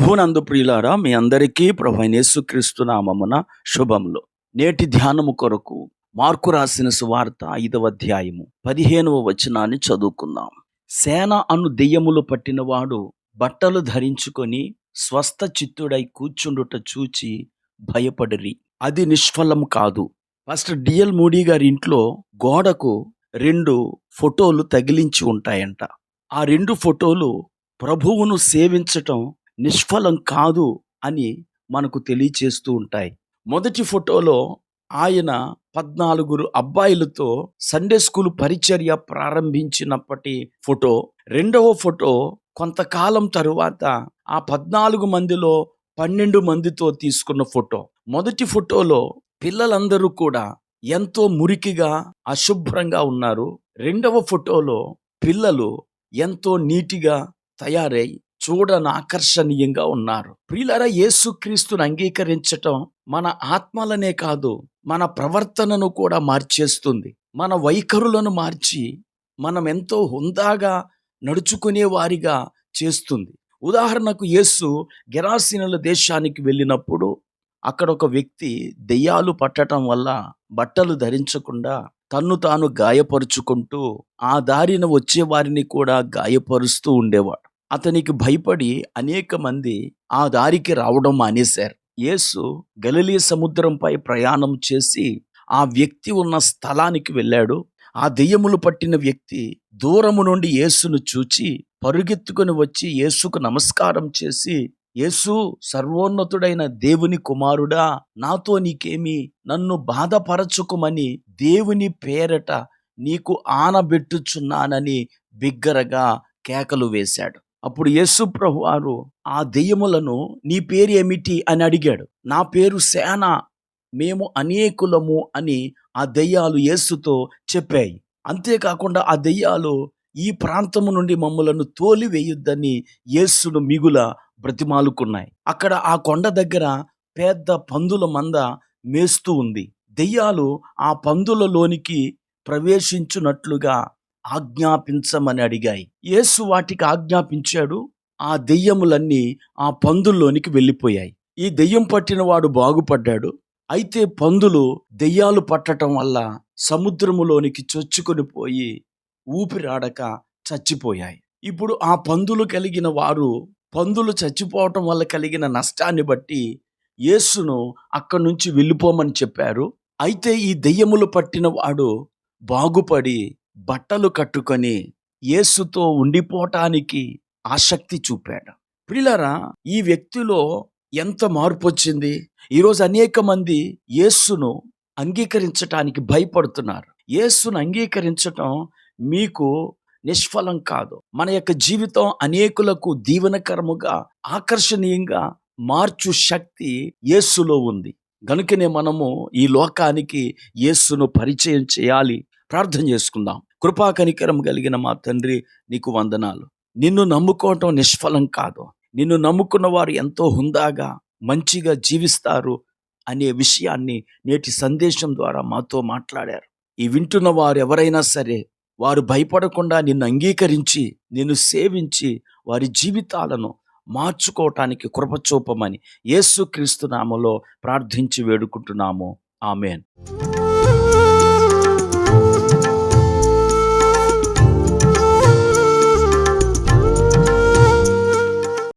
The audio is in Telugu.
ప్రభునందు ప్రియులారా మీ అందరికీ ప్రభు యేసుక్రీస్తు నామమున శుభములు. నేటి ధ్యానము కొరకు మార్కు రాసిన సువార్త ఐదవ అధ్యాయము పదిహేనవ వచనాన్ని చదువుకుందాం. సేన అను దెయ్యములు పట్టినవాడు బట్టలు ధరించుకొని స్వస్థ చిత్తుడై కూర్చుండుట చూచి భయపడిరి. అది నిష్ఫలం కాదు. ఫస్ట్ డిఎల్ మూడీ గారి ఇంట్లో గోడకు రెండు ఫోటోలు తగిలించి ఉంటాయంట. ఆ రెండు ఫోటోలు ప్రభువును సేవించటం నిష్ఫలం కాదు అని మనకు తెలియచేస్తూ ఉంటాయి. మొదటి ఫోటోలో ఆయన పద్నాలుగురు అబ్బాయిలతో సండే స్కూల్ పరిచర్య ప్రారంభించినప్పటి ఫోటో రెండవ ఫోటో కొంతకాలం తరువాత ఆ పద్నాలుగు మందిలో పన్నెండు మందితో తీసుకున్న ఫోటో. మొదటి ఫోటోలో పిల్లలందరూ కూడా ఎంతో మురికిగా అశుభ్రంగా ఉన్నారు. రెండవ ఫోటోలో పిల్లలు ఎంతో నీటిగా తయారై చూడని ఆకర్షణీయంగా ఉన్నారు. ప్రియులరా యేసుక్రీస్తుని అంగీకరించటం మన ఆత్మలనే కాదు మన ప్రవర్తనను కూడా మార్చేస్తుంది. మన వైఖరులను మార్చి మనం ఎంతో హుందాగా నడుచుకునే వారిగా చేస్తుంది. ఉదాహరణకు యేసు గెరాసీనుల దేశానికి వెళ్ళినప్పుడు అక్కడ ఒక వ్యక్తి దెయ్యాలు పట్టడం వల్ల బట్టలు ధరించకుండా తన్ను తాను గాయపరుచుకుంటూ ఆ దారిన వచ్చే వారిని కూడా గాయపరుస్తూ ఉండేవాడు. అతనికి భయపడి అనేక మంది ఆ దారికి రావడం మానేశారు. యేసు గలిలీ సముద్రంపై ప్రయాణం చేసి ఆ వ్యక్తి ఉన్న స్థలానికి వెళ్ళాడు. ఆ దెయ్యములు పట్టిన వ్యక్తి దూరము నుండి యేసును చూచి పరుగెత్తుకుని వచ్చి యేసుకు నమస్కారం చేసి యేసు సర్వోన్నతుడైన దేవుని కుమారుడా నాతో నీకేమి నన్ను బాధపరచుకుమని దేవుని పేరట నీకు ఆనబెట్టుచున్నానని బిగ్గరగా కేకలు వేశాడు. అప్పుడు యేసు ప్రభు వారు ఆ దెయ్యములను నీ పేరు ఏమిటి? అని అడిగాడు. నా పేరు సేన మేము అనేకులము అని ఆ దెయ్యాలు యేసుతో చెప్పాయి. అంతేకాకుండా ఆ దెయ్యాలు ఈ ప్రాంతము నుండి మమ్మలను తోలివేయొద్దని యేసును మిగుల బ్రతిమాలుకున్నాయి. అక్కడ ఆ కొండ దగ్గర పెద్ద పందుల మంద మేస్తూ ఉంది. దెయ్యాలు ఆ పందులలోనికి ప్రవేశించున్నట్లుగా ఆజ్ఞాపించమని అడిగాయి. యేసు వాటికి ఆజ్ఞాపించాడు. ఆ దెయ్యములన్నీ ఆ పందుల్లోనికి వెళ్ళిపోయాయి. ఈ దెయ్యం పట్టిన వాడు బాగుపడ్డాడు. అయితే పందులు దెయ్యాలు పట్టటం వల్ల సముద్రములోనికి చొచ్చుకొని పోయి ఊపిరాడక చచ్చిపోయాయి. ఇప్పుడు ఆ పందులు కలిగిన వారు పందులు చచ్చిపోవటం వల్ల కలిగిన నష్టాన్ని బట్టి యేసును అక్కడి నుంచి వెళ్ళిపోమని చెప్పారు. అయితే ఈ దెయ్యములు పట్టిన వాడు బాగుపడి బట్టలు కట్టుకొని యేసుతో ఉండిపోవటానికి ఆసక్తి చూపాడు. ప్రిలరా ఈ వ్యక్తిలో ఎంత మార్పు వచ్చింది ఈరోజు అనేక మంది యేసును అంగీకరించటానికి భయపడుతున్నారు. యేసును అంగీకరించటం మీకు నిష్ఫలం కాదు. మన యొక్క జీవితం అనేకులకు దీవెనకరముగా ఆకర్షణీయంగా మార్చు శక్తి యేసులో ఉంది. గనుకనే మనము ఈ లోకానికి యేసును పరిచయం చేయాలి ప్రార్థన చేసుకుందాం. కృపా కనికరం కలిగిన మా తండ్రి నీకు వందనాలు. నిన్ను నమ్ముకోవటం నిష్ఫలం కాదు. నిన్ను నమ్ముకున్న వారు ఎంతో హుందాగా మంచిగా జీవిస్తారు అనే విషయాన్ని నేటి సందేశం ద్వారా మాతో మాట్లాడారు. ఈ వింటున్న వారు ఎవరైనా సరే వారు భయపడకుండా నిన్ను అంగీకరించి నిన్ను సేవించి వారి జీవితాలను మార్చుకోవటానికి కృపచూపమని యేసుక్రీస్తు నామలో ప్రార్థించి వేడుకుంటున్నాము. ఆమెన్.